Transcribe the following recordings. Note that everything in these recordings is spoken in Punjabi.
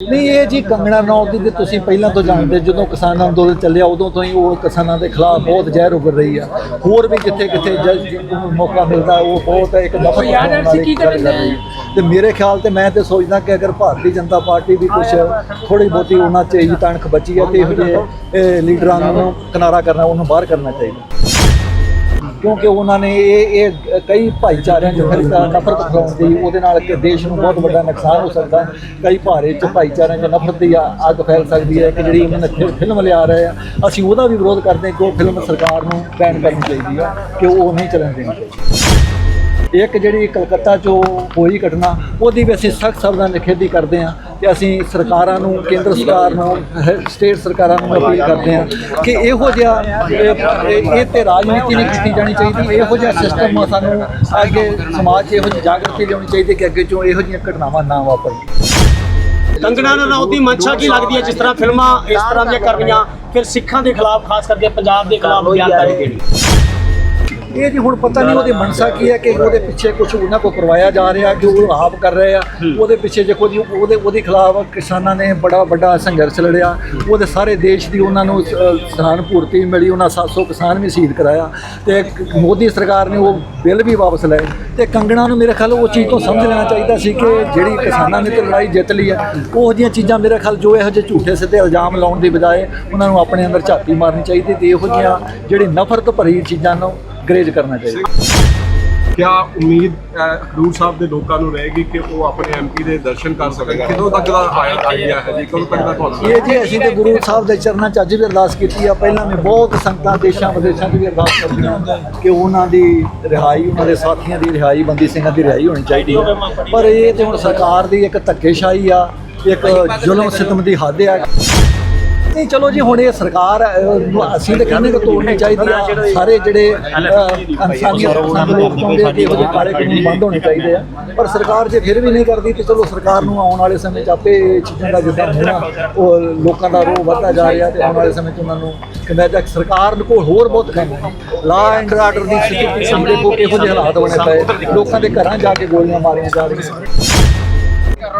ਨਹੀਂ ਇਹ ਜੀ ਕੰਗਣਾ ਰਣੌਤ ਦੀ ਤੇ ਤੁਸੀਂ ਪਹਿਲਾਂ ਤੋਂ ਜਾਣਦੇ ਜਦੋਂ ਕਿਸਾਨ ਅੰਦੋਲਨ ਚੱਲਿਆ ਉਦੋਂ ਤੋਂ ਹੀ ਉਹ ਕਿਸਾਨਾਂ ਦੇ ਖਿਲਾਫ ਬਹੁਤ ਜ਼ਹਿਰ ਉੱਗਰ ਰਹੀ ਆ। ਹੋਰ ਵੀ ਕਿੱਥੇ ਕਿੱਥੇ ਮੌਕਾ ਮਿਲਦਾ ਉਹ ਬਹੁਤ ਇੱਕ ਦਫਾ ਯਾਰ ਅਸੀਂ ਕੀ ਕਰਦੇ ਤੇ ਮੇਰੇ ਖਿਆਲ ਤੇ ਮੈਂ ਤੇ ਸੋਚਦਾ ਕਿ ਅਗਰ ਭਾਰਤੀ ਜਨਤਾ ਪਾਰਟੀ ਵੀ ਕੁਝ ਥੋੜੀ ਬਹੁਤੀ ਉਹਨਾਂ ਚ ਹੀ ਤਣਖ ਬਚੀ ਹੈ ਤੇ ਇਹੋ ਜਿਹੇ ਲੀਡਰਾਂ ਨੂੰ ਕਿਨਾਰਾ ਕਰਨਾ ਉਹਨੂੰ ਬਾਹਰ ਕਰਨਾ ਚਾਹੀਦਾ। ਕਿਉਂਕਿ ਉਹਨਾਂ ਨੇ ਇਹ ਇਹ ਕਈ ਭਾਈਚਾਰਿਆਂ ਚ ਫਿਰ ਨਫ਼ਰਤ ਫੈਲਾਉਣ ਦੀ, ਉਹਦੇ ਨਾਲ ਕਿ ਦੇਸ਼ ਨੂੰ ਬਹੁਤ ਵੱਡਾ ਨੁਕਸਾਨ ਹੋ ਸਕਦਾ। ਕਈ ਭਾਰੇ ਚ ਭਾਈਚਾਰਿਆਂ ਚ ਨਫ਼ਰਤ ਦੀ ਆ- ਅੱਗ ਫੈਲ ਸਕਦੀ ਹੈ। ਕਿ ਜਿਹੜੀ ਉਹਨਾਂ ਨੇ ਫਿਲਮ ਲਿਆ ਰਹੇ ਆ, ਅਸੀਂ ਉਹਦਾ ਵੀ ਵਿਰੋਧ ਕਰਦੇ ਹਾਂ ਕਿ ਉਹ ਫਿਲਮ ਸਰਕਾਰ ਨੂੰ ਬੈਨ ਕਰਨੀ ਚਾਹੀਦੀ ਆ, ਕਿ ਉਹ ਨਹੀਂ ਚੱਲਣ ਦੇਣੀ ਚਾਹੀਦੀ। ਇੱਕ ਜਿਹੜੀ ਕਲਕੱਤਾ 'ਚੋਂ ਹੋਈ ਘਟਨਾ, ਉਹਦੀ ਵੀ ਅਸੀਂ ਸਖਤ ਸ਼ਬਦਾਂ ਨਾਲ ਨਿਖੇਧੀ ਕਰਦੇ ਹਾਂ। ਤੇ ਅਸੀਂ ਸਰਕਾਰਾਂ ਨੂੰ ਕੇਂਦਰ ਸਰਕਾਰ ਨੂੰ ਸਟੇਟ ਸਰਕਾਰਾਂ ਨੂੰ ਅਪੀਲ ਕਰਦੇ ਹਾਂ ਕਿ ਇਹੋ ਜਿਹਾ ਇਹ- ਤੇ ਰਾਜਨੀਤੀ ਨਹੀਂ ਕੀਤੀ ਜਾਣੀ ਚਾਹੀਦੀ ਇਹੋ ਜਿਹਾ ਸਿਸਟਮ ਸਾਨੂੰ ਅੱਗੇ ਸਮਾਜ 'ਚ ਇਹੋ ਜਿਹੀ ਜਾਗਰਤੀ ਲਿਆਉਣੀ ਚਾਹੀਦੀ ਕਿ ਅੱਗੇ ਤੋਂ ਇਹੋ ਜਿਹੀਆਂ ਘਟਨਾਵਾਂ ਨਾ ਵਾਪਰਨ ਕੰਗਣਾ ਰਣੌਤ ਦੀ ਮਨਸ਼ਾ ਕੀ ਲੱਗਦੀ ਹੈ ਜਿਸ ਤਰ੍ਹਾਂ ਫਿਲਮਾਂ ਇਸ ਤਰ੍ਹਾਂ ਦੀਆਂ ਕਰਨੀਆਂ ਫਿਰ ਸਿੱਖਾਂ ਦੇ ਖਿਲਾਫ ਖਾਸ ਕਰਕੇ ਪੰਜਾਬ ਦੇ ਖਿਲਾਫ ਬਿਆਨਕਾਰੀ ਦੇਣੀ ਇਹ ਜੀ ਹੁਣ ਪਤਾ ਨਹੀਂ ਉਹਦੀ ਮਨਸਾ ਕੀ ਹੈ ਕਿ ਉਹਦੇ ਪਿੱਛੇ ਕੁਝ ਉਹਨਾਂ ਕੋ ਕਰਵਾਇਆ ਜਾ ਰਿਹਾ ਕਿ ਉਹ ਆਪ ਕਰ ਰਹੇ ਆ। ਉਹਦੇ ਪਿੱਛੇ ਦੇਖੋ ਜੀ ਉਹਦੇ ਉਹਦੇ ਖਿਲਾਫ ਕਿਸਾਨਾਂ ਨੇ ਬੜਾ ਵੱਡਾ ਸੰਘਰਸ਼ ਲੜਿਆ। ਉਹਦੇ ਸਾਰੇ ਦੇਸ਼ ਦੀ ਉਹਨਾਂ ਨੂੰ ਅ, ਸਹਾਨਪੂਰਤੀ ਮਿਲੀ ਉਹਨਾਂ 700 ਕਿਸਾਨ ਵੀ ਸ਼ਹੀਦ ਕਰਾਇਆ। ਤੇ ਮੋਦੀ ਸਰਕਾਰ ਨੇ ਉਹ ਬਿੱਲ ਵੀ ਵਾਪਸ ਲਏ। ਤੇ ਕੰਗਣਾ ਨੂੰ ਮੇਰੇ ਖਿਆਲ ਉਹ ਚੀਜ਼ ਤੋਂ ਸਮਝ ਲੈਣਾ ਚਾਹੀਦਾ ਸੀ ਕਿ ਜਿਹੜੀ ਕਿਸਾਨਾਂ ਨੇ ਤੇ ਲੜਾਈ ਜਿੱਤ ਲਈ ਹੈ ਉਹ ਜਿਹੀਆਂ ਚੀਜ਼ਾਂ ਮੇਰੇ ਖਿਆਲ ਜੋ ਇਹੋ ਜਿਹੇ ਝੂਠੇ ਸਿੱਧੇ ਇਲਜ਼ਾਮ ਲਾਉਣ ਦੀ ਬਜਾਏ ਉਹਨਾਂ ਨੂੰ ਆਪਣੇ ਅੰਦਰ ਝਾਤੀ ਮਾਰਨੀ ਚਾਹੀਦੀ ਤੇ ਇਹੋ ਜਿਹੀਆਂ ਜਿਹੜੀ ਨਫ਼ਰਤ ਭਰੀ ਚੀਜ਼ਾਂ ਨੂੰ ਗਰੇਜ ਕਰਨਾ ਚਾਹੀਦਾ। ਕਿਆ ਉਮੀਦ ਖਡੂਰ ਸਾਹਿਬ ਦੇ ਲੋਕਾਂ ਨੂੰ ਰਹੇਗੀ ਕਿ ਉਹ ਆਪਣੇ ਐਮਪੀ ਦੇ ਦਰਸ਼ਨ ਕਰ ਸਕਣ ਕਿਦੋਂ ਤੱਕ ਦਾ ਆਈਡੀਆ ਹੈ ਜੀ? ਕਦੋਂ ਤੱਕ ਦਾ ਤੁਹਾਨੂੰ ਇਹ ਜੀ ਅਸੀਂ ਤੇ ਗੁਰੂ ਸਾਹਿਬ ਦੇ ਚਰਨਾਂ 'ਚ ਅੱਜ ਵੀ ਅਰਦਾਸ ਕੀਤੀ ਆ। ਪਹਿਲਾਂ ਵੀ ਬਹੁਤ ਸੰਗਤਾਂ ਦੇਸ਼ਾਂ ਵਿਦੇਸ਼ਾਂ 'ਚ ਵੀ ਅਰਦਾਸ ਕਰਦੀਆਂ ਕਿ ਉਹਨਾਂ ਦੀ ਰਿਹਾਈ ਉਹਨਾਂ ਦੇ ਸਾਥੀਆਂ ਦੀ ਰਿਹਾਈ ਬੰਦੀ ਸਿੰਘਾਂ ਦੀ ਰਿਹਾਈ ਹੋਣੀ ਚਾਹੀਦੀ ਹੈ ਪਰ ਇਹ ਤੇ ਹੁਣ ਸਰਕਾਰ ਦੀ ਇੱਕ ਧੱਕੇਸ਼ਾਹੀ ਆ ਇੱਕ ਜ਼ੁਲਮ ਸਿਤਮ ਦੀ ਹੱਦ ਆ। ਨਹੀਂ ਚਲੋ ਜੀ ਹੁਣ ਇਹ ਸਰਕਾਰ ਅਸੀਂ ਤਾਂ ਕਹਿੰਦੇ ਕਿ ਤੋੜਨੀ ਚਾਹੀਦੀ ਆ। ਸਾਰੇ ਜਿਹੜੇ ਅਹ, ਇਨਸਾਨੀਅਤ ਪਸੰਦ ਲੋਕ ਚਾਹੁੰਦੇ ਆ ਕਿ ਇਹੋ ਜਿਹੇ ਕਾਲੇ ਕਾਨੂੰਨ ਬੰਦ ਹੋਣੇ ਚਾਹੀਦੇ ਆ। ਪਰ ਸਰਕਾਰ ਜੇ ਫਿਰ ਵੀ ਨਹੀਂ ਕਰਦੀ ਤੇ ਚਲੋ ਸਰਕਾਰ ਨੂੰ ਆਉਣ ਵਾਲੇ ਸਮੇਂ 'ਚ ਆਪੇ ਚੀਜ਼ਾਂ ਦਾ ਜਿੱਦਾਂ ਹੋਣਾ ਉਹ ਲੋਕਾਂ ਦਾ ਰੋਹ ਵੱਧਦਾ ਜਾ ਰਿਹਾ ਤੇ ਆਉਣ ਵਾਲੇ ਸਮੇਂ 'ਚ ਉਹਨਾਂ ਨੂੰ ਕਿਵੇਂ ਤੱਕ ਸਰਕਾਰ ਕੋਲ ਹੋਰ ਬਹੁਤ ਕੰਮ ਹੈ ਲਾ ਐਂਡ ਆਰਡਰ ਦੀ ਸਥਿਤੀ ਸਾਹਮਣੇ ਕੋ ਕਿਹੋ ਜਿਹੇ ਹਾਲਾਤ ਬਣੇ ਪਏ ਲੋਕਾਂ ਦੇ ਘਰਾਂ ਜਾ ਕੇ ਗੋਲੀਆਂ ਮਾਰੀਆਂ ਜਾ ਰਹੀਆਂ।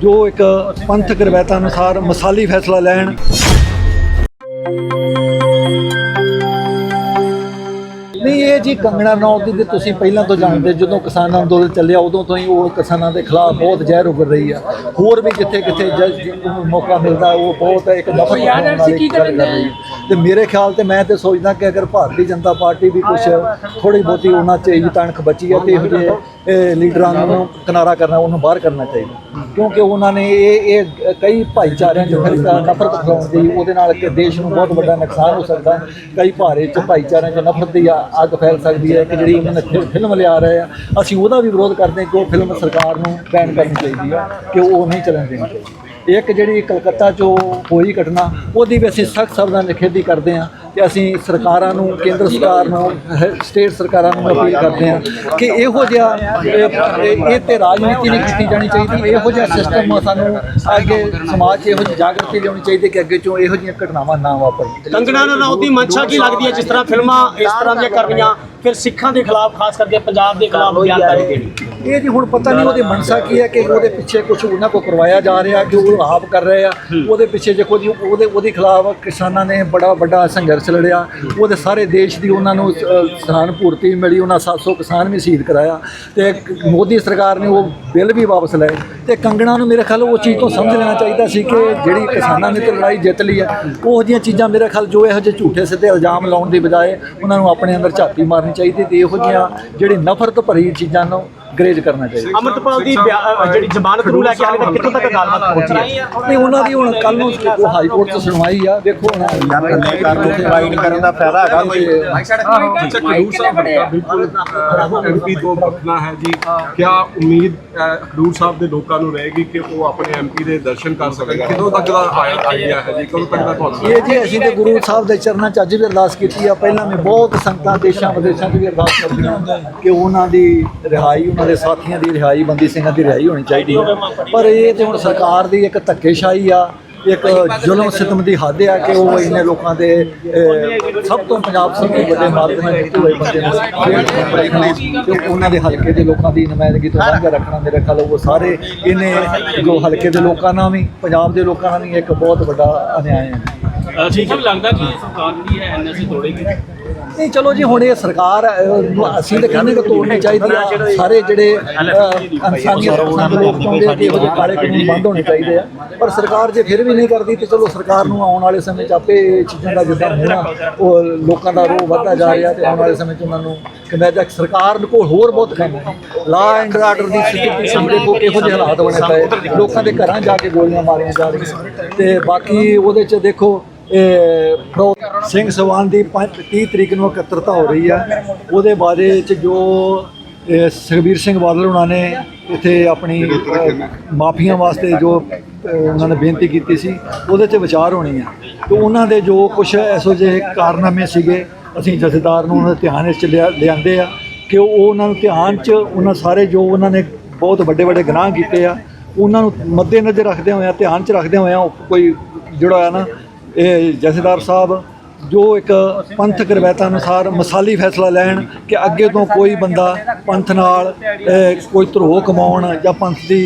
ਜੋ ਇੱਕ ਪੰਥਕ ਰਵਾਇਤਾਂ ਅਨੁਸਾਰ ਮਸਾਲੀ ਫੈਸਲਾ ਲੈਣ। ਨਹੀਂ ਇਹ ਜੀ ਕੰਗਣਾ ਰਣੌਤ ਦੀ ਤੇ ਤੁਸੀਂ ਪਹਿਲਾਂ ਤੋਂ ਜਾਣਦੇ ਜਦੋਂ ਕਿਸਾਨ ਅੰਦੋਲਨ ਚੱਲਿਆ ਉਦੋਂ ਤੋਂ ਹੀ ਉਹ ਕਿਸਾਨਾਂ ਦੇ ਖਿਲਾਫ ਬਹੁਤ ਜ਼ਹਿਰ ਉੱਗਰ ਰਹੀ ਆ। ਹੋਰ ਵੀ ਕਿੱਥੇ ਕਿੱਥੇ ਮੌਕਾ ਮਿਲਦਾ ਉਹ ਬਹੁਤ ਇੱਕ ਦਫਾ ਯਾਰ ਅਸੀਂ ਕੀ ਕਰਦੇ ਤੇ ਮੇਰੇ ਖਿਆਲ ਤੇ ਮੈਂ ਤੇ ਸੋਚਦਾ ਕਿ ਅਗਰ ਭਾਰਤੀ ਜਨਤਾ ਪਾਰਟੀ ਵੀ ਕੁਝ ਥੋੜੀ ਬਹੁਤੀ ਉਹਨਾਂ ਚ ਹੀ ਤਣਖ ਬਚੀ ਹੈ ਤੇ ਇਹੋ ਜਿਹੇ ਲੀਡਰਾਂ ਨੂੰ ਕਿਨਾਰਾ ਕਰਨਾ, ਉਹਨੂੰ ਬਾਹਰ ਕਰਨਾ ਚਾਹੀਦਾ। ਕਿਉਂਕਿ ਉਹਨਾਂ ਨੇ ਇਹ ਇਹ ਕਈ ਭਾਈਚਾਰਿਆਂ ਚ ਫਿਰ ਨਫ਼ਰਤ ਫੈਲਾਉਣ ਦੀ, ਉਹਦੇ ਨਾਲ ਕਿ ਦੇਸ਼ ਨੂੰ ਬਹੁਤ ਵੱਡਾ ਨੁਕਸਾਨ ਹੋ ਸਕਦਾ। ਕਈ ਭਾਰੇ ਚ ਭਾਈਚਾਰਿਆਂ ਚ ਨਫ਼ਰਤ ਦੀ ਆ- ਅੱਗ ਫੈਲ ਸਕਦੀ ਹੈ, ਕਿ ਜਿਹੜੀ ਉਹਨਾਂ ਨੇ ਫਿਲਮ ਲਿਆ ਰਹੇ ਆ। ਅਸੀਂ ਉਹਦਾ ਵੀ ਵਿਰੋਧ ਕਰਦੇ ਹਾਂ ਕਿ ਉਹ ਫਿਲਮ ਸਰਕਾਰ ਨੂੰ ਬੈਨ ਕਰਨੀ ਚਾਹੀਦੀ ਆ, ਕਿ ਉਹ ਨਹੀਂ ਚੱਲਣ ਦੇਣੀ ਚਾਹੀਦੀ। ਇੱਕ ਜਿਹੜੀ ਕਲਕੱਤਾ 'ਚੋਂ ਹੋਈ ਘਟਨਾ, ਉਹਦੀ ਵੀ ਅਸੀਂ ਸਖਤ ਸ਼ਬਦਾਂ ਨਿਖੇਧੀ ਕਰਦੇ ਹਾਂ। ਤੇ ਅਸੀਂ ਸਰਕਾਰਾਂ ਨੂੰ ਕੇਂਦਰ ਸਰਕਾਰ ਨੂੰ ਸਟੇਟ ਸਰਕਾਰਾਂ ਨੂੰ ਅਪੀਲ ਕਰਦੇ ਹਾਂ ਕਿ ਇਹੋ ਜਿਹਾ ਇਹ- ਤੇ ਰਾਜਨੀਤੀ ਨਹੀਂ ਕੀਤੀ ਜਾਣੀ ਚਾਹੀਦੀ ਇਹੋ ਜਿਹਾ ਸਿਸਟਮ ਸਾਨੂੰ ਅੱਗੇ ਸਮਾਜ 'ਚ ਇਹੋ ਜਿਹੀ ਜਾਗਰਤੀ ਲਿਆਉਣੀ ਚਾਹੀਦੀ ਕਿ ਅੱਗੇ ਤੋਂ ਇਹੋ ਜਿਹੀਆਂ ਘਟਨਾਵਾਂ ਨਾ ਵਾਪਰਨ ਕੰਗਣਾ ਰਣੌਤ ਦੀ ਮਨਸ਼ਾ ਕੀ ਲੱਗਦੀ ਹੈ? ਜਿਸ ਤਰ੍ਹਾਂ ਫਿਲਮਾਂ ਇਸ ਤਰ੍ਹਾਂ ਦੀਆਂ ਕਰਨੀਆਂ ਫਿਰ ਸਿੱਖਾਂ ਦੇ ਖਿਲਾਫ ਖਾਸ ਕਰਕੇ ਪੰਜਾਬ ਦੇ ਖਿਲਾਫ ਬਿਆਨਕਾਰੀ ਦੇਣੀ ਇਹ ਜੀ ਹੁਣ ਪਤਾ ਨਹੀਂ ਉਹਦੀ ਮਨਸਾ ਕੀ ਹੈ ਕਿ ਉਹਦੇ ਪਿੱਛੇ ਕੁਝ ਉਹਨਾਂ ਕੋ ਕਰਵਾਇਆ ਜਾ ਰਿਹਾ ਕਿ ਉਹ ਆਪ ਕਰ ਰਹੇ ਆ। ਉਹਦੇ ਪਿੱਛੇ ਦੇਖੋ ਜੀ ਉਹਦੇ ਉਹਦੇ ਖਿਲਾਫ ਕਿਸਾਨਾਂ ਨੇ ਬੜਾ ਵੱਡਾ ਸੰਘਰਸ਼ ਲੜਿਆ। ਉਹਦੇ ਸਾਰੇ ਦੇਸ਼ ਦੀ ਉਹਨਾਂ ਨੂੰ ਅ, ਸਹਾਨਪੂਰਤੀ ਮਿਲੀ ਉਹਨਾਂ 700 ਕਿਸਾਨ ਵੀ ਸ਼ਹੀਦ ਕਰਾਇਆ। ਤੇ ਮੋਦੀ ਸਰਕਾਰ ਨੇ ਉਹ ਬਿੱਲ ਵੀ ਵਾਪਸ ਲਏ। ਤੇ ਕੰਗਣਾ ਨੂੰ ਮੇਰੇ ਖਿਆਲ ਉਹ ਚੀਜ਼ ਤੋਂ ਸਮਝ ਲੈਣਾ ਚਾਹੀਦਾ ਸੀ ਕਿ ਜਿਹੜੀ ਕਿਸਾਨਾਂ ਨੇ ਤੇ ਲੜਾਈ ਜਿੱਤ ਲਈ ਹੈ ਉਹ ਜਿਹੀਆਂ ਚੀਜ਼ਾਂ ਮੇਰੇ ਖਿਆਲ ਜੋ ਇਹੋ ਜਿਹੇ ਝੂਠੇ ਸਿੱਧੇ ਇਲਜ਼ਾਮ ਲਾਉਣ ਦੀ ਬਜਾਏ ਉਹਨਾਂ ਨੂੰ ਆਪਣੇ ਅੰਦਰ ਝਾਤੀ ਮਾਰਨੀ ਚਾਹੀਦੀ ਤੇ ਇਹੋ ਜਿਹੀਆਂ ਜਿਹੜੀ ਨਫ਼ਰਤ ਭਰੀ ਚੀਜ਼ਾਂ ਨੂੰ ਗਰੇਜ ਕਰਨਾ ਚਾਹੀਦਾ ਅਮਰਤਪਾਲ ਦੀ ਬਿਆ- ਅ, ਜਿਹੜੀ ਜ਼ਮਾਨਤ ਨੂੰ ਲੈ ਕੇ ਹਾਲੇ ਤੱਕ ਕਿੱਥੋਂ ਤੱਕ ਗੱਲਬਾਤ ਪਹੁੰਚੀ ਹੈ ਨਹੀਂ ਉਹਨਾਂ ਦੀ ਹੁਣ ਕੱਲ ਨੂੰ ਹਾਈ ਕੋਰਟ 'ਚ ਸੁਣਵਾਈ ਆ ਵੇਖੋ ਹੁਣ ਵਾਈਡ ਕਰਨ ਦਾ ਫਾਇਦਾ ਹੈਗਾ अच्छा खडूर साहब का बिल्कुल एमपी ਤੋਂ ਬਖਣਾ ਹੈ ਜੀ ਕਿਆ ਉਮੀਦ ਅ, ਖਡੂਰ ਸਾਹਿਬ ਦੇ ਲੋਕਾਂ ਨੂੰ ਰਹੇਗੀ ਕਿ ਉਹ ਆਪਣੇ ਐਮਪੀ ਦੇ ਦਰਸ਼ਨ ਕਰ ਸਕਣਗੇ ਕਿਦੋਂ ਤੱਕ ਦਾ ਆਈਡੀਆ ਹੈ ਜੀ ਕਦੋਂ ਤੱਕ ਦਾ ਤੁਹਾਨੂੰ ਇਹ ਜੀ ਅਸੀਂ ਤੇ ਗੁਰੂ ਸਾਹਿਬ ਦੇ ਚਰਨਾਂ 'ਚ ਅੱਜ ਵੀ ਅਰਦਾਸ ਕੀਤੀ ਆ ਪਹਿਲਾਂ ਵੀ ਬਹੁਤ ਸੰਗਤਾਂ ਦੇਸ਼ਾਂ ਵਿਦੇਸ਼ਾਂ 'ਚ ਵੀ ਅਰਦਾਸ ਕਰਦੀਆਂ ਕਿ ਉਹਨਾਂ ਦੀ ਰਿਹਾਈ ਉਹਨਾਂ ਦੇ ਸਾਥੀਆਂ ਦੀ ਰਿਹਾਈ ਬੰਦੀ ਸਿੰਘਾਂ ਦੀ ਰਿਹਾਈ ਹੋਣੀ ਚਾਹੀਦੀ ਹੈ। ਪਰ ਇਹ ਤੇ ਹੁਣ ਸਰਕਾਰ ਦੀ ਇੱਕ ਧੱਕੇਸ਼ਾਹੀ ਆ ਇੱਕ ਜ਼ੁਲਮ ਸਿਤਮ ਦੀ ਹੱਦ ਆ ਕਿ ਉਹ ਇੰਨੇ ਲੋਕਾਂ ਦੇ ਸਭ ਤੋਂ ਪੰਜਾਬ ਸਭ ਤੋਂ ਵੱਡੇ ਮਾਰਗ ਨਾਲ ਜਿੱਤੇ ਹੋਏ ਬੰਦੇ ਨੂੰ ਤੇ ਉਹਨਾਂ ਦੇ ਹਲਕੇ ਦੇ ਲੋਕਾਂ ਦੀ ਨੁਮਾਇੰਦਗੀ ਤੋਂ ਵਾਂਝਾ ਰੱਖਣਾ ਮੇਰੇ ਖਿਆਲ ਉਹ ਸਾਰੇ ਇਹਨੇ ਜੋ ਹਲਕੇ ਦੇ ਲੋਕਾਂ ਨਾਲ ਵੀ ਪੰਜਾਬ ਦੇ ਲੋਕਾਂ ਨਾਲ ਵੀ ਇੱਕ ਬਹੁਤ ਵੱਡਾ ਅਨਿਆਏ ਹੈ। ਠੀਕ ਹੈ। ਲੱਗਦਾ ਕਿ ਸਰਕਾਰ ਜਿਹੜੀ ਹੈ ਐਨਐਸਏ ਤੋੜੇਗੀ ਨਹੀਂ ਚਲੋ ਜੀ ਹੁਣ ਇਹ ਸਰਕਾਰ ਅਹ, ਅਸੀਂ ਤਾਂ ਕਹਿੰਦੇ ਕਿ ਤੋੜਨੀ ਚਾਹੀਦੀ ਆ। ਸਾਰੇ ਜਿਹੜੇ ਅਹ, ਇਨਸਾਨੀਅਤ ਪਸੰਦ ਲੋਕ ਚਾਹੁੰਦੇ ਆ ਕਿ ਇਹੋ ਜਿਹੇ ਕਾਲੇ ਕਾਨੂੰਨ ਬੰਦ ਹੋਣੇ ਚਾਹੀਦੇ ਆ। ਪਰ ਸਰਕਾਰ ਜੇ ਫਿਰ ਵੀ ਨਹੀਂ ਕਰਦੀ ਤੇ ਚਲੋ ਸਰਕਾਰ ਨੂੰ ਆਉਣ ਵਾਲੇ ਸਮੇਂ 'ਚ ਆਪੇ ਇਹ ਚੀਜ਼ਾਂ ਦਾ ਜਿੱਦਾਂ ਹੋਣਾ ਉਹ ਲੋਕਾਂ ਦਾ ਰੋਹ ਵੱਧਦਾ ਜਾ ਰਿਹਾ ਤੇ ਆਉਣ ਵਾਲੇ ਸਮੇਂ 'ਚ ਉਹਨਾਂ ਨੂੰ ਕਿਵੇਂ ਜਾ ਸਰਕਾਰ ਕੋਲ ਹੋਰ ਬਹੁਤ ਕੰਮ ਹੈ ਲਾ ਐਂਡ ਆਰਡਰ ਦੀ ਸਥਿਤੀ ਸਾਹਮਣੇ ਕੋ ਕਿਹੋ ਜਿਹੇ ਹਾਲਾਤ ਬਣੇ ਪਏ ਲੋਕਾਂ ਦੇ ਘਰਾਂ ਜਾ ਕੇ ਗੋਲੀਆਂ ਮਾਰੀਆਂ ਜਾ ਰਹੀਆਂ। ਤੇ ਬਾਕੀ ਉਹਦੇ 'ਚ ਦੇਖੋ ਸਿੰਘ ਸਵਾਨ ਦੀ ਪੰਜ- 30 ਤਰੀਕ ਨੂੰ ਇਕੱਤਰਤਾ ਹੋ ਰਹੀ ਆ। ਉਹਦੇ ਬਾਰੇ ਚ ਜੋ ਸੁਖਬੀਰ ਸਿੰਘ ਬਾਦਲ ਉਹਨਾਂ ਨੇ ਇੱਥੇ ਆਪਣੀ ਮਾਫੀਆਂ ਵਾਸਤੇ ਜੋ ਉਹਨਾਂ ਨੇ ਬੇਨਤੀ ਕੀਤੀ ਸੀ, ਉਹਦੇ 'ਚ ਵਿਚਾਰ ਹੋਣੀ ਆ। ਤੇ ਉਹਨਾਂ ਦੇ ਜੋ ਕੁਝ ਐਸੋ ਜਿਹੇ ਕਾਰਨਾਮੇ ਸੀਗੇ, ਅਸੀਂ ਜਥੇਦਾਰ ਨੂੰ ਉਹਨਾਂ ਦੇ ਧਿਆਨ ਵਿੱਚ ਲਿਆ- ਲਿਆਂਦੇ ਆ ਕਿ ਉਹ ਉਹਨਾਂ ਨੂੰ ਧਿਆਨ 'ਚ, ਉਹਨਾਂ ਸਾਰੇ ਜੋ ਉਹਨਾਂ ਨੇ ਬਹੁਤ ਵੱਡੇ ਵੱਡੇ ਗੁਨਾਹ ਕੀਤੇ ਆ, ਉਹਨਾਂ ਨੂੰ ਮੱਦੇ ਨਜ਼ਰ ਰੱਖਦੇ ਹੋਇਆ, ਧਿਆਨ 'ਚ ਰੱਖਦੇ ਹੋਇਆ ਉਹ ਕੋਈ ਜਿਹੜਾ ਆ ਨਾ ਇਹ ਜਥੇਦਾਰ ਸਾਹਿਬ ਜੋ ਇੱਕ ਪੰਥਕ ਰਵਾਇਤਾਂ ਅਨੁਸਾਰ ਮਸਾਲੀ ਫੈਸਲਾ ਲੈਣ ਕਿ ਅੱਗੇ ਤੋਂ ਕੋਈ ਬੰਦਾ ਪੰਥ ਨਾਲ ਕੋਈ ਧਰੋਹ ਕਮਾਉਣ ਜਾਂ ਪੰਥ ਦੀ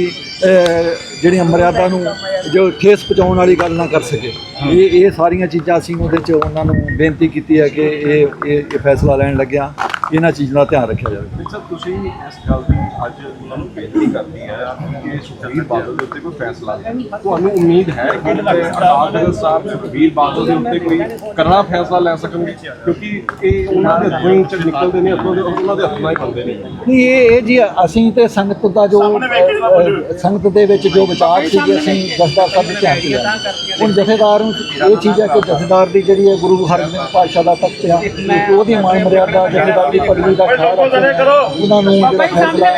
ਅਹ, ਜਿਹੜੀਆਂ ਮਰਿਆਦਾ ਨੂੰ ਜੋ ਠੇਸ ਪਹੁੰਚਾਉਣ ਵਾਲੀ ਗੱਲ ਨਾ ਕਰ ਸਕੇ। ਇਹ ਇਹ ਸਾਰੀਆਂ ਚੀਜ਼ਾਂ ਅਸੀਂ ਉਹਦੇ 'ਚ ਉਹਨਾਂ ਨੂੰ ਬੇਨਤੀ ਕੀਤੀ ਹੈ ਕਿ ਇਹ ਇਹ ਫੈਸਲਾ ਲੈਣ ਲੱਗਿਆ। ਇਹਨਾਂ ਚੀਜ਼ਾਂ ਦਾ ਧਿਆਨ ਰੱਖਿਆ ਜਾਵੇ। ਸਰ ਤੁਸੀਂ ਇਸ ਗੱਲ ਦੀ ਅੱਜ ਉਹਨਾਂ ਨੂੰ ਬੇਨਤੀ ਕਰਨੀ ਹੈ ਕਿ ਸੁਖਬੀਰ ਬਾਦਲ ਦੇ ਉੱਤੇ ਕੋਈ ਫੈਸਲਾ ਲੈ ਤੁਹਾਨੂੰ ਉਮੀਦ ਹੈ ਕਿ ਅਕਾਲ ਸਾਹਿਬ ਸੁਖਬੀਰ ਬਾਦਲ ਦੇ ਉੱਤੇ ਕੋਈ ਕਰੜਾ ਫੈਸਲਾ ਲੈ ਸਕਣਗੇ? ਕਿਉਂਕਿ ਇਹ ਉਹਨਾਂ ਦੇ ਹੱਥੋਂ ਹੀ ਚ ਨਿਕਲਦੇ ਨੇ ਹੱਥੋਂ ਦੇ ਉਹਨਾਂ ਦੇ ਹੱਥਾਂ ਹੀ ਬੰਦੇ ਨੇ। ਨਹੀਂ ਇਹ ਇਹ ਜੀ ਅਸੀਂ ਤੇ ਸੰਗਤ ਦਾ ਜੋ ਸੰਗਤ ਦੇ ਵਿੱਚ ਜੋ ਵਿਚਾਰ ਸੀਗੇ ਅਸੀਂ ਜਥੇਦਾਰ ਸਾਹਿਬ ਦੇ ਧਿਆਨ 'ਚ ਲਿਆ ਹੁਣ ਜਥੇਦਾਰ ਨੂੰ ਇਹ ਚੀਜ਼ ਹੈ ਕਿ ਜਥੇਦਾਰ ਦੀ ਜਿਹੜੀ ਹੈ ਗੁਰੂ ਹਰਗੋਬਿੰਦ ਪਾਤਸ਼ਾਹ ਦਾ ਤਖਤ ਆ ਤੇ ਉਹਦੀ ਮਾਨ ਮਰਿਆਦਾ ਜਥੇਦਾਰ ਦੀ ਪਦਵੀ ਦਾ ਖਿਆਲ ਰੱਖਣਾ ਉਹਨਾਂ ਨੂੰ ਜਿਹੜਾ ਫੈਸਲਾ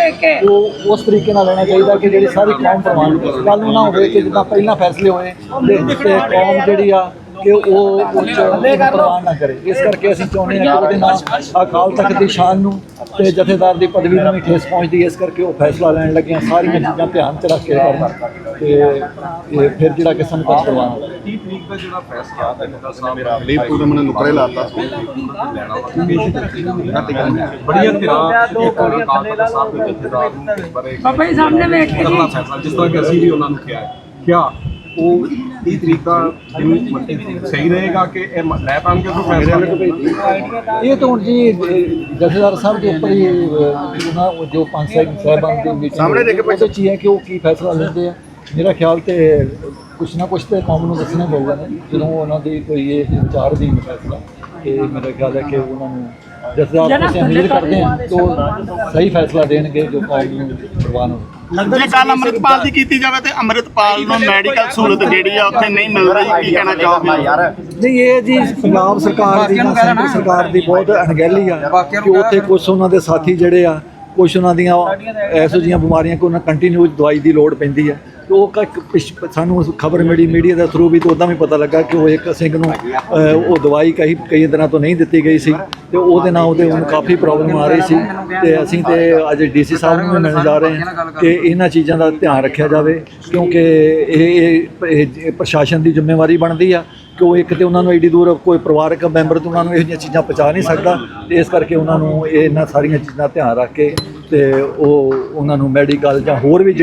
ਉਹ ਉਸ ਤਰੀਕੇ ਨਾਲ ਲੈਣਾ ਚਾਹੀਦਾ ਕਿ ਜਿਹੜੀ ਸਾਰੀ ਕੌਮ ਪ੍ਰਵਾਨ ਕਰੇ ਕੱਲ ਨੂੰ ਨਾ ਹੋਵੇ ਕਿ ਜਿੱਦਾਂ ਪਹਿਲਾਂ ਫੈਸਲੇ ਹੋਏ ਤੇ ਕੌਮ ਜਿਹੜੀ ਆ ਕਿ ਉਹ ਉੱਚ ਪ੍ਰਵਾਨ ਨਾ ਕਰੇ। ਇਸ ਕਰਕੇ ਅਸੀਂ ਚਾਹੁੰਦੇ ਹਾਂ ਕਿ ਉਹਦੇ ਨਾਲ ਅਕਾਲ ਤਖਤ ਦੀ ਸ਼ਾਨ ਨੂੰ ਤੇ ਜਥੇਦਾਰ ਦੀ ਪਦਵੀ ਨੂੰ ਵੀ ਠੇਸ ਪਹੁੰਚਦੀ ਹੈ। ਇਸ ਕਰਕੇ ਉਹ ਫੈਸਲਾ ਲੈਣ ਲੱਗਿਆ। ਸਾਰੀਆਂ ਚੀਜ਼ਾਂ ਧਿਆਨ ਚ ਰੱਖ ਕੇ ਕਰਨ। ਤੇ ਇਹ ਫਿਰ ਜਿਹੜਾ ਕਿਸਮ ਦਾ ਪ੍ਰਵਾਨ ਹੋਵੇ 30 ਤਰੀਕ ਦਾ ਜਿਹੜਾ ਫੈਸਲਾ ਹੈ ਜਥੇਦਾਰ ਸਾਹਿਬ ਮੇਰਾ ਤੂੰ ਤਾਂ ਮੈਨੂੰ ਨੁਕਰੇ ਲਾਤਾ। ਬੜੀਆਂ ਧਿਰਾਂ ਇੱਕ ਅਕਾਲ ਤਖਤ ਸਾਹਿਬ ਦੇ ਜਥੇਦਾਰ ਨੂੰ ਬਾਬਾ ਜੀ ਸਾਹਮਣੇ ਵੇਖ ਕੇ ਜਿਸ ਤਰ੍ਹਾਂ ਕਿ ਅਸੀਂ ਵੀ ਉਹਨਾਂ ਨੂੰ ਕਿਹਾ ਹੈ। ਕਿਆ ਉਹ 30 ਤਰੀਕ ਦਾ ਦਿਨ ਸਹੀ ਰਹੇਗਾ ਕਿ ਇਹ ਲੈ ਪਾਣਗੇ ਉਹ ਫੈਸਲਾ? ਇਹ ਤਾਂ ਹੁਣ ਜੀ ਜਥੇਦਾਰ ਸਾਹਿਬ ਦੇ ਉੱਪਰ ਹੀ ਉਹਨਾਂ ਉਹ ਜੋ ਪੰਜ ਸਾਹਿਬ ਸਾਹਿਬਾਨ ਦੀ ਮੀਟਿੰਗ ਸਾਹਮਣੇ ਦੇਖ ਕੇ ਚ ਹੀ ਕਿ ਉਹ ਕੀ ਫੈਸਲਾ ਲੈਂਦੇ ਆ। ਮੇਰਾ ਖਿਆਲ ਤੇ ਕੁਛ ਨਾ ਕੁਛ ਤੇ ਕੌਮ ਨੂੰ ਦੱਸਣਾ ਪਊਗਾ ਨਾ। ਜਦੋਂ ਉਹਨਾਂ ਦੀ ਕੋਈ ਇਹ ਵਿਚਾਰ ਦੀ ਫੈਸਲਾ ਤੇ ਮੇਰਾ ਖਿਆਲ ਹੈ ਕਿ ਉਹਨਾਂ ਨੂੰ ਜਥੇਦਾਰ ਤੋਂ ਅਸੀਂ ਉਮੀਦ ਕਰਦੇ ਹਾਂ ਕਿ ਉਹ ਸਹੀ ਫੈਸਲਾ ਦੇਣਗੇ ਜੋ ਕੌਮ ਨੂੰ ਪ੍ਰਵਾਨ ਹੋਵੇ। ਜੇ ਕੱਲ ਅੰਮ੍ਰਿਤਪਾਲ ਦੀ ਕੀਤੀ ਜਾਵੇ ਤੇ ਅੰਮ੍ਰਿਤਪਾਲ ਨੂੰ ਮੈਡੀਕਲ ਸਹੂਲਤ ਜਿਹੜੀ ਆ ਉੱਥੇ ਨਹੀਂ ਮਿਲ ਰਹੀ ਕੀ ਕਹਿਣਾ ਚਾਹੋਗੇ? ਯਾਰ ਨਹੀਂ ਇਹ ਜੀ ਪੰਜਾਬ ਸਰਕਾਰ ਦੀ ਸਰਕਾਰ ਦੀ ਬਹੁਤ ਅਣਗਹਿਲੀ ਆ ਕਿ ਉੱਥੇ ਕੁਝ ਉਹਨਾਂ ਦੇ ਸਾਥੀ ਜਿਹੜੇ ਆ ਕੁਝ ਉਹਨਾਂ ਦੀਆਂ ਐਸੋ ਜਿਹੀਆਂ ਬਿਮਾਰੀਆਂ ਕਿ ਉਹਨਾਂ ਕੰਟੀਨਿਊ ਦਵਾਈ ਦੀ ਲੋੜ ਪੈਂਦੀ ਤੇ ਉਹ ਸਾਨੂੰ ਖਬਰ ਮਿਲੀ ਮੀਡੀਆ ਦੇ ਥਰੂ ਵੀ ਤਾਂ ਉਦਾਂ ਵੀ ਪਤਾ ਲੱਗਾ ਕਿ ਉਹ ਇੱਕ ਸਿੰਘ ਨੂੰ ਉਹ ਦਵਾਈ ਕਈ ਕਈ ਦਿਨਾਂ ਤੋਂ ਨਹੀਂ ਦਿੱਤੀ ਗਈ ਸੀ ਤੇ ਉਹਦੇ ਨਾਲ ਉਹਦੇ ਉਹਨੂੰ ਕਾਫੀ ਪ੍ਰੋਬਲਮ ਆ ਰਹੀ ਸੀ ਤੇ ਅਸੀਂ ਤੇ ਅੱਜ ਡੀਸੀ ਸਾਹਿਬ ਨੂੰ ਮਿਲਣ ਜਾ ਰਹੇ ਹਾਂ ਕਿ ਇਹਨਾਂ ਚੀਜ਼ਾਂ ਦਾ ਧਿਆਨ ਰੱਖਿਆ ਜਾਵੇ ਕਿਉਂਕਿ ਇਹ ਪ੍ਰਸ਼ਾਸਨ ਦੀ ਜ਼ਿੰਮੇਵਾਰੀ ਬਣਦੀ ਆ ਕਿ ਉਹ ਇੱਕ ਤੇ ਉਹਨਾਂ ਨੂੰ ਐਡੀ ਦੂਰ ਕੋਈ ਪਰਿਵਾਰਕ ਮੈਂਬਰ ਤੋਂ ਉਹਨਾਂ ਨੂੰ ਇਹੋ ਜਿਹੀਆਂ ਚੀਜ਼ਾਂ ਪਹੁੰਚਾ ਨਹੀਂ ਸਕਦਾ ਤੇ ਇਸ ਕਰਕੇ ਉਹਨਾਂ ਨੂੰ ਇਹ ਇਹਨਾਂ ਸਾਰੀਆਂ ਚੀਜ਼ਾਂ ਧਿਆਨ ਰੱਖ ਕੇ ਤੇ ਉਹ ਉਹਨਾਂ ਨੂੰ ਮੈਡੀਕਲ ਜਾਂ ਹੋਰ ਵੀ ਜਿਹੜੀ